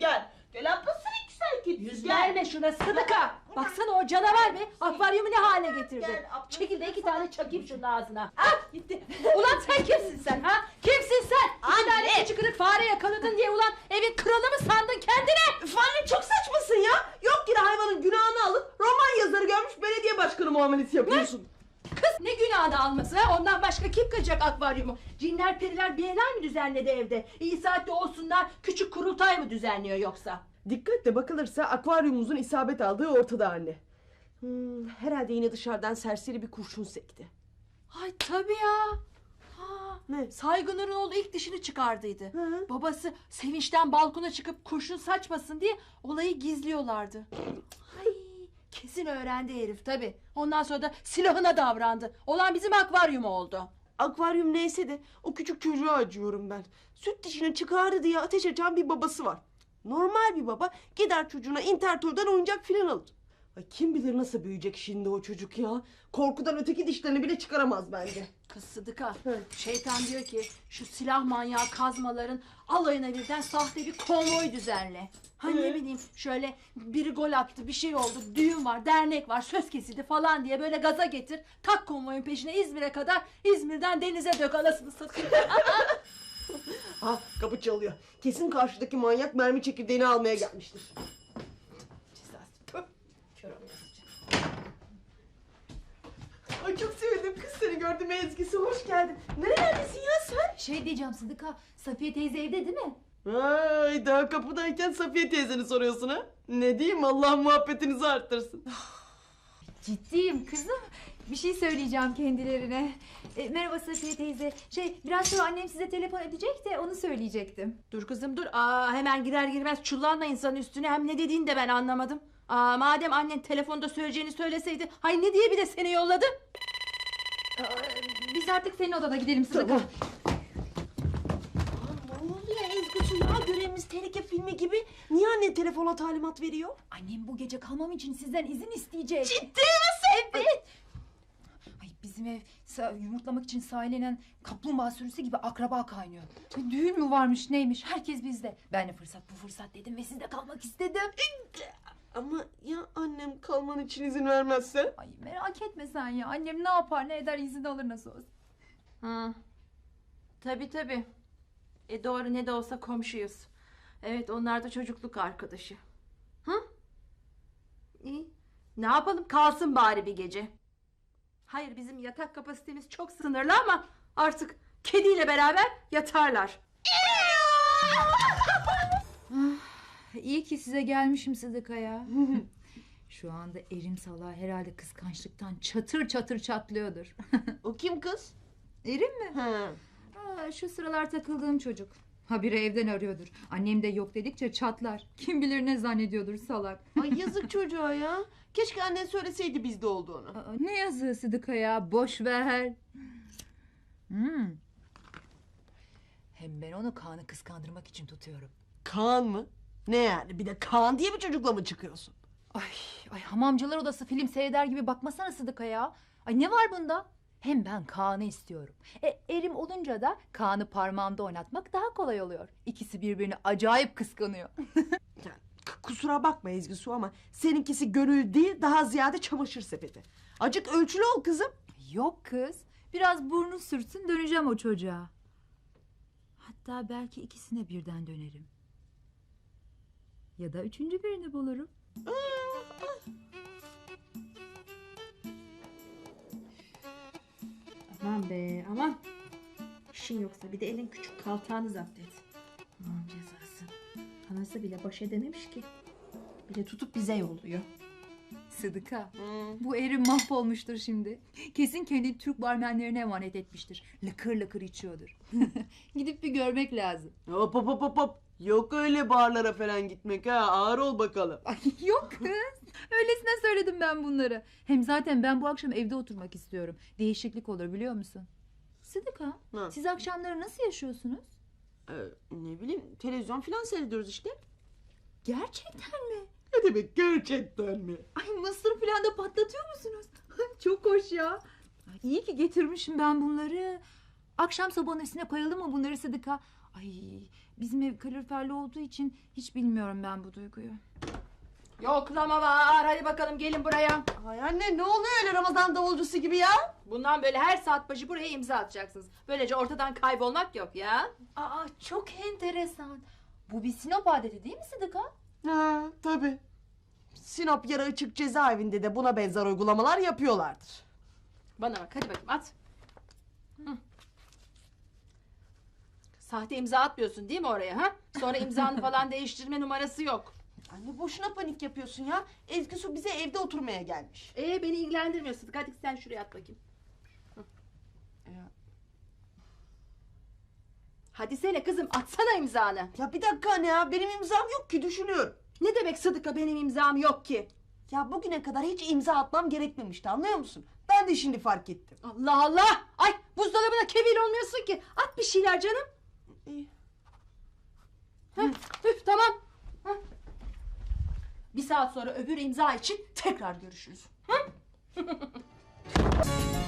gel. Gel abla sırık sen git. Yüzlerle şuna Sıdıka. Baksana o canavar be akvaryumu ne hale getirdi. Gel. Çekil de iki tane çakayım şunun ağzına. Ah gitti. Ulan sen kimsin sen ha? Kimsin sen? İki tane küçük fare yakaladın diye ulan evin kralı mı kaçacak akvaryumu? Cinler periler bienal mi düzenledi evde? İyi saatte olsunlar küçük kurultay mı düzenliyor yoksa? Dikkatle bakılırsa akvaryumumuzun isabet aldığı ortada anne. Hmm, herhalde yine dışarıdan serseri bir kurşun sekti. Ay tabii ya. Ha, Ne? Saygınır'ın oğlu ilk dişini çıkardıydı. Hı. Babası sevinçten balkona çıkıp kurşun saçmasın diye olayı gizliyorlardı. Ay, kesin öğrendi herif tabii. Ondan sonra da silahına davrandı. Olan bizim akvaryum oldu. Akvaryum neyse de o küçük çocuğa acıyorum ben. Süt dişini çıkardı diye ateş açan bir babası var. Normal bir baba gider çocuğuna intertordan oyuncak filan alır. Ay kim bilir nasıl büyüyecek şimdi o çocuk ya. Korkudan öteki dişlerini bile çıkaramaz bence. Kız Sıdıka, şeytan diyor ki şu silah manyağı kazmaların alayına birden sahte bir konvoy düzenle. Ha ne bileyim şöyle biri gol attı bir şey oldu düğün var dernek var söz kesildi falan diye böyle gaza getir. Tak konvoyun peşine İzmir'e kadar İzmir'den denize dök anasını satayım. Ah kapı çalıyor. Kesin karşıdaki manyak mermi çekirdeğini almaya gelmiştir. Kör olasıca. Ay çok sevindim kız seni gördüm Ezgi'si hoş geldin. Nerelerdesin ya sen? Şey diyeceğim Sıdıka, Safiye teyze evde değil mi? Ay daha kapıdayken Safiye teyzeni soruyorsun ha? Ne diyeyim Allah muhabbetinizi arttırsın. Ciddiyim kızım. Bir şey söyleyeceğim kendilerine. E, merhaba Safiye teyze. Şey biraz sonra annem size telefon edecek de onu söyleyecektim. Dur kızım dur. Aa, hemen girer girmez çullanma insanın üstüne. Hem ne dediğini de ben anlamadım. Aa, madem annen telefonda söyleyeceğini söyleseydi. Hay ne diye bir de seni yolladı? Aa, biz artık senin odana gidelim Sıdıka. Tamam. ne oluyor Ezgi'si ya? Görevimiz tehlike filmi gibi. Niye annen telefona talimat veriyor? Annem bu gece kalmam için sizden izin isteyecek. Ciddi misin? Evet. Ay bizim ev sa- yumurtlamak için sahilenen kaplumbağa sürüsü gibi akraba kaynıyor. Düğün mü varmış neymiş herkes bizde. Ben de fırsat bu fırsat dedim ve sizde kalmak istedim. Ama ya annem kalman için izin vermezse? Ay merak etme sen ya annem ne yapar ne eder izin alır nasıl olsa. Ha. Tabii tabii. E doğru ne de olsa komşuyuz. Evet onlar da çocukluk arkadaşı. Hı? İyi. Ne yapalım kalsın bari bir gece. Hayır bizim yatak kapasitemiz çok sınırlı ama artık kediyle beraber yatarlar. İyi ki size gelmişim Sıdıka ya. Şu anda erim salağı herhalde kıskançlıktan çatır çatır çatlıyordur. O kim kız? Erim mi? Ha. Aa, şu sıralar takıldığım çocuk. Habire evden arıyordur. Annem de yok dedikçe çatlar. Kim bilir ne zannediyordur salak. Ay yazık çocuğa ya. Keşke annen söyleseydi bizde olduğunu. Aa, ne yazığı Sıdıka ya boş ver. Hmm. Hem ben onu Kaan'ı kıskandırmak için tutuyorum. Kaan mı? Ne yani? Bir de Kaan diye bir çocukla mı çıkıyorsun? Ay, ay hamamcılar odası film seyreder gibi bakmasana Sıdıka ya. Ay ne var bunda? Hem ben Kaan'ı istiyorum. E, erim olunca da Kaan'ı parmağımda oynatmak daha kolay oluyor. İkisi birbirini acayip kıskanıyor. Yani, k- kusura bakma Ezgi Su ama seninkisi gönül değil daha ziyade çamaşır sepeti. Acık ölçülü ol kızım. Yok kız. Biraz burnu sürtsün döneceğim o çocuğa. Hatta belki ikisine birden dönerim. Ya da üçüncü birini bulurum. Aman be aman. İşin yoksa bir de elin küçük kaltağını zapt et. Aman cezası. Anası bile baş edememiş ki. Bir de tutup bize yolluyor. Sıdıka. Bu erim mahvolmuştur şimdi. Kesin kendi Türk barmenlerine emanet etmiştir. Lıkır lıkır içiyordur. Gidip bir görmek lazım. Hop hop hop hop hop. Yok öyle barlara falan gitmek ha. Ağır ol bakalım. Ay yok kız. Öylesine söyledim ben bunları. Hem zaten ben bu akşam evde oturmak istiyorum. Değişiklik olur biliyor musun? Sıdıka, Ha. siz akşamları nasıl yaşıyorsunuz? Ee, ne bileyim televizyon falan seyrediyoruz işte. Gerçekten mi? Ne demek gerçekten mi? Ay mısır falan da patlatıyor musunuz? Çok hoş ya. Ay, iyi ki getirmişim ben bunları. Akşam sobanın üstüne koyalım mı bunları Sıdıka? Ay bizim ev kaloriferli olduğu için hiç bilmiyorum ben bu duyguyu. Yoklama var. Hadi bakalım gelin buraya. Ay anne ne oluyor öyle Ramazan davulcusu gibi ya? Bundan böyle her saat başı buraya imza atacaksınız. Böylece ortadan kaybolmak yok ya. Aa çok enteresan. Bu bir Sinop adeti değil mi Sıdıka? Ha tabii. Sinop yarı açık cezaevinde de buna benzer uygulamalar yapıyorlardır. Bana bak hadi bakayım at. Hı. Sahte imza atmıyorsun değil mi oraya ha? Sonra imzanı falan değiştirme numarası yok. Anne boşuna panik yapıyorsun ya. Ezgi Su bize evde oturmaya gelmiş. Ee beni ilgilendirmiyor Sıdık. Hadi sen şuraya at bakayım. Ya. Hadi sene kızım atsana imzanı. Ya bir dakika anne ya benim imzam yok ki düşünüyorum. Ne demek Sıdık'a benim imzam yok ki? Ya bugüne kadar hiç imza atmam gerekmemişti anlıyor musun? Ben de şimdi fark ettim. Allah Allah! Ay buzdolabına kevil olmuyorsun ki. At bir şeyler canım. İyi. Heh, üf, tamam. Heh. Bir saat sonra öbür imza için tekrar görüşürüz. Hı?